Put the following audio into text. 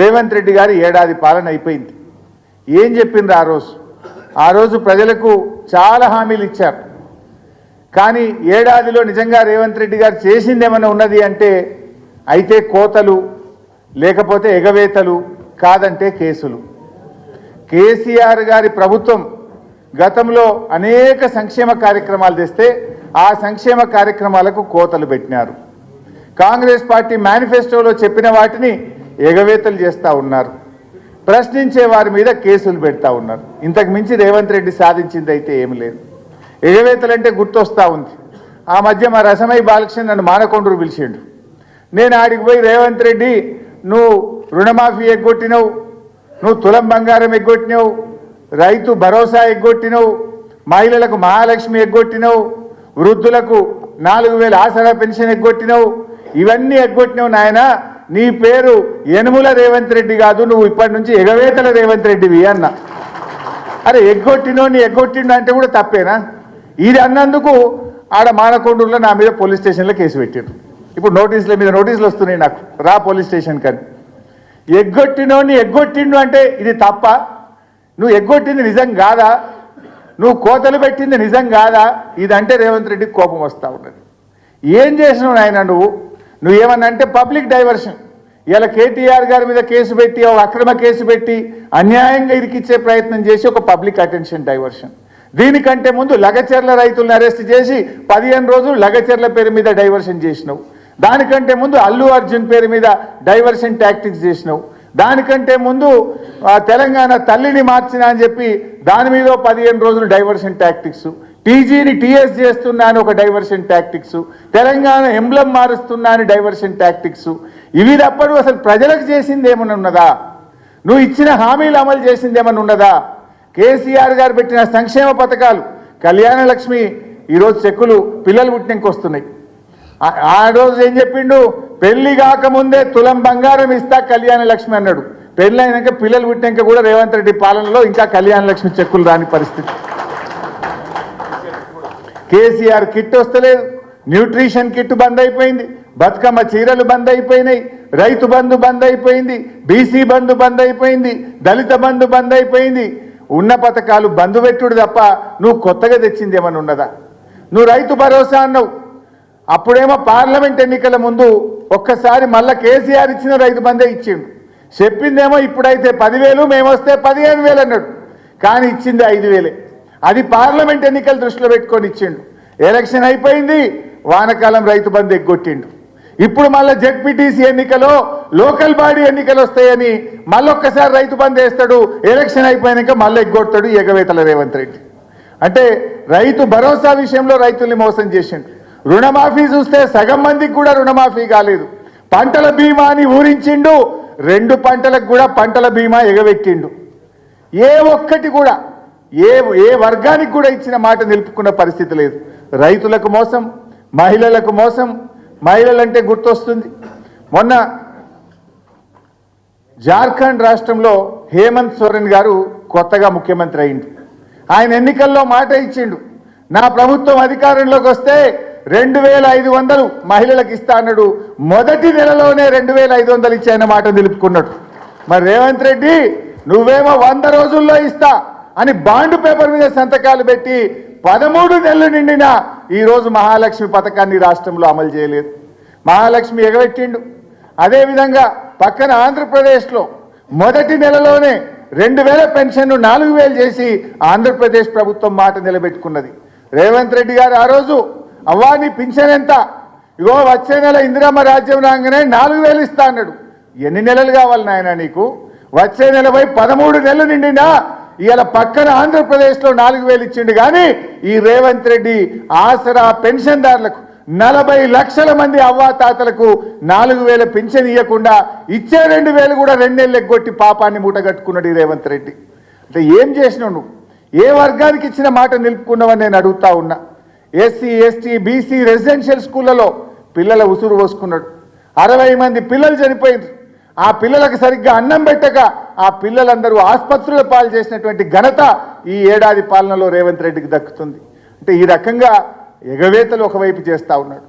రేవంత్ రెడ్డి గారి ఏడాది పాలన అయిపోయింది. ఏం చెప్పింది ఆ రోజు? ఆ రోజు ప్రజలకు చాలా హామీలు ఇచ్చారు. కానీ ఏడాదిలో నిజంగా రేవంత్ రెడ్డి గారు చేసింది ఏమైనా ఉన్నది అంటే అయితే కోతలు లేకపోతే ఎగవేతలు కాదంటే కేసులు. కేసీఆర్ గారి ప్రభుత్వం గతంలో అనేక సంక్షేమ కార్యక్రమాలు తెస్తే ఆ సంక్షేమ కార్యక్రమాలకు కోతలు పెట్టినారు. కాంగ్రెస్ పార్టీ మేనిఫెస్టోలో చెప్పిన వాటిని ఎగవేతలు చేస్తూ ఉన్నారు. ప్రశ్నించే వారి మీద కేసులు పెడతా ఉన్నారు. ఇంతకు మించి రేవంత్ రెడ్డి సాధించింది అయితే ఏమి లేదు. ఎగవేతలంటే గుర్తొస్తా ఉంది. ఆ మధ్య మా రసమై బాలకృష్ణ నన్ను మానకొండ్రు పిలిచిండు. నేను ఆడికి పోయి రేవంత్ రెడ్డి నువ్వు రుణమాఫీ ఎగ్గొట్టినవు నువ్వు తులం బంగారం ఎగ్గొట్టినవు రైతు భరోసా ఎగ్గొట్టినవు మహిళలకు మహాలక్ష్మి ఎగ్గొట్టినవు వృద్ధులకు నాలుగు వేల ఆసరా పెన్షన్ ఎగ్గొట్టినవు ఇవన్నీ ఎగ్గొట్టినవు నాయనా నీ పేరు యనుముల రేవంత్ రెడ్డి కాదు నువ్వు ఇప్పటి నుంచి ఎగవేతల రేవంత్ రెడ్డివి అన్న. అరే ఎగ్గొట్టినో నీ ఎగ్గొట్టిండు అంటే కూడా తప్పేనా? ఇది అన్నందుకు ఆడ మానకొండూరులో నా మీద పోలీస్ స్టేషన్లో కేసు పెట్టారు ఇప్పుడు నోటీసుల మీద నోటీసులు వస్తున్నాయి నాకు. రా పోలీస్ స్టేషన్ కానీ ఎగ్గొట్టినోని ఎగ్గొట్టిండు అంటే ఇది తప్ప. నువ్వు ఎగ్గొట్టింది నిజం కాదా? నువ్వు కోతలు పెట్టింది నిజం కాదా? ఇదంటే రేవంత్ రెడ్డికి కోపం వస్తూ ఉన్నది. ఏం చేసినావు నాయన నువ్వు? నువ్వు ఏమన్నా అంటే పబ్లిక్ డైవర్షన్. ఇలా కేటీఆర్ గారి మీద కేసు పెట్టి ఒక అక్రమ కేసు పెట్టి అన్యాయంగా ఇరికిచ్చే ప్రయత్నం చేసి ఒక పబ్లిక్ అటెన్షన్ డైవర్షన్. దీనికంటే ముందు లగచర్ల రైతులను అరెస్ట్ చేసి పదిహేను రోజులు లగచర్ల పేరు మీద డైవర్షన్ చేసినావు. దానికంటే ముందు అల్లు అర్జున్ పేరు మీద డైవర్షన్ టాక్టిక్స్ చేసినావు. దానికంటే ముందు తెలంగాణ తల్లిని మార్చినా అని చెప్పి దాని మీద పదిహేను రోజులు డైవర్షన్ టాక్టిక్స్. టీజీని టీఎస్ చేస్తున్నా అని ఒక డైవర్షన్ టాక్టిక్స్. తెలంగాణ ఎంబ్లం మారుస్తున్నా అని డైవర్షన్ టాక్టిక్స్. ఇవి తప్పడు అసలు ప్రజలకు చేసింది ఏమన్నా ఉన్నదా? నువ్వు ఇచ్చిన హామీలు అమలు చేసింది ఏమన్నా ఉన్నదా? కేసీఆర్ గారు పెట్టిన సంక్షేమ పథకాలు కళ్యాణ లక్ష్మి ఈరోజు చెక్కులు పిల్లలు పుట్టినకి వస్తున్నాయి. ఆ- రోజు ఏం చెప్పిండు? పెళ్ళి కాకముందే తులం బంగారం ఇస్తా కళ్యాణ లక్ష్మి అన్నాడు. పెళ్ళి అయినాక పిల్లలు పుట్టినాక కూడా రేవంత్ రెడ్డి పాలనలో ఇంకా కళ్యాణ లక్ష్మి చెక్కులు రాని పరిస్థితి. కేసీఆర్ కిట్ వస్తలేదు. న్యూట్రిషన్ కిట్ బంద్ అయిపోయింది. బతుకమ్మ చీరలు బంద్ అయిపోయినాయి. రైతు బంధు బంద్ అయిపోయింది. బీసీ బంధు బంద్ అయిపోయింది. దళిత బంధు బంద్ అయిపోయింది. ఉన్న పథకాలు బంధు పెట్టుడు తప్ప నువ్వు కొత్తగా తెచ్చింది ఏమన్నా ఉన్నదా? నువ్వు రైతు భరోసా అన్నావు. అప్పుడేమో పార్లమెంట్ ఎన్నికల ముందు ఒక్కసారి మళ్ళా కేసీఆర్ ఇచ్చిన రైతు బందే ఇచ్చిండు. చెప్పిందేమో ఇప్పుడైతే పదివేలు మేమొస్తే పదిహేను వేలు అన్నాడు. కానీ ఇచ్చింది ఐదు వేలే. అది పార్లమెంట్ ఎన్నికలు దృష్టిలో పెట్టుకొని ఇచ్చిండు. ఎలక్షన్ అయిపోయింది వానకాలం రైతు బంధు ఎగ్గొట్టిండు. ఇప్పుడు మళ్ళీ జెడ్పీటీసీ ఎన్నికలో లోకల్ బాడీ ఎన్నికలు వస్తాయని మళ్ళొక్కసారి రైతు బంధు వేస్తాడు ఎలక్షన్ అయిపోయాక మళ్ళీ ఎగ్గొడతాడు ఎగవేతల రేవంత్ రెడ్డి. అంటే రైతు భరోసా విషయంలో రైతుల్ని మోసం చేసిండు. రుణమాఫీ చూస్తే సగం మందికి కూడా రుణమాఫీ కాలేదు. పంటల బీమాని ఊరించిండు రెండు పంటలకు కూడా పంటల బీమా ఎగబెట్టిండు. ఏ ఒక్కటి కూడా ఏ ఏ వర్గానికి కూడా ఇచ్చిన మాట నిలుపుకున్న పరిస్థితి లేదు. రైతులకు మోసం మహిళలకు మోసం మహిళలంటే గుర్తొస్తుంది. మొన్న జార్ఖండ్ రాష్ట్రంలో హేమంత్ సోరెన్ గారు కొత్తగా ముఖ్యమంత్రి అయిండు. ఆయన ఎన్నికల్లో మాట ఇచ్చిండు నా ప్రభుత్వం అధికారంలోకి వస్తే రెండు వేల ఐదు వందలు మహిళలకు ఇస్తా అన్నాడు. మొదటి నెలలోనే రెండు వేల ఐదు వందలు ఇచ్చాయన్న మాట నిలుపుకున్నాడు. మరి రేవంత్ రెడ్డి నువ్వేమో వంద రోజుల్లో ఇస్తా అని బాండ్ పేపర్ మీద సంతకాలు పెట్టి పదమూడు నెలలు నిండిన ఈరోజు మహాలక్ష్మి పథకాన్ని రాష్ట్రంలో అమలు చేయలేదు. మహాలక్ష్మి ఎగబెట్టిండు. అదేవిధంగా పక్కన ఆంధ్రప్రదేశ్లో మొదటి నెలలోనే రెండు వేల పెన్షన్ను నాలుగు వేలు చేసి ఆంధ్రప్రదేశ్ ప్రభుత్వం మాట నిలబెట్టుకున్నది. రేవంత్ రెడ్డి గారు ఆ రోజు అవ్వాని పింఛన్ ఎంత? ఇగో వచ్చే నెల ఇందిరమ్మ రాజ్యం రాగానే నాలుగు వేలు ఇస్తా అన్నాడు. ఎన్ని నెలలు కావాలి నాయన నీకు? వచ్చే నెలపై పదమూడు నెలలు నిండినా ఇవాళ పక్కన ఆంధ్రప్రదేశ్లో నాలుగు వేలు ఇచ్చిండు కానీ ఈ రేవంత్ రెడ్డి ఆసరా పెన్షన్దారులకు నలభై లక్షల మంది అవ్వాతాతలకు నాలుగు వేల పింఛన్ ఇవ్వకుండా ఇచ్చే రెండు వేలు కూడా రెండేళ్ళు ఎగ్గొట్టి పాపాన్ని మూటగట్టుకున్నాడు ఈ రేవంత్ రెడ్డి. అంటే ఏం చేసినావు నువ్వు? ఏ వర్గానికి ఇచ్చిన మాట నిలుపుకున్నావని నేను అడుగుతా ఉన్నా. ఎస్సీ ఎస్టీ బీసీ రెసిడెన్షియల్ స్కూళ్ళలో పిల్లల ఉసురు పోసుకున్నాడు. అరవై మంది పిల్లలు చనిపోయింది ఆ పిల్లలకు సరిగ్గా అన్నం పెట్టక ఆ పిల్లలందరూ ఆసుపత్రుల పాలు చేసినటువంటి ఘనత ఈ ఏడాది పాలనలో రేవంత్ రెడ్డికి దక్కుతుంది. అంటే ఈ రకంగా ఎగవేతలు ఒకవైపు చేస్తా ఉన్నాడు.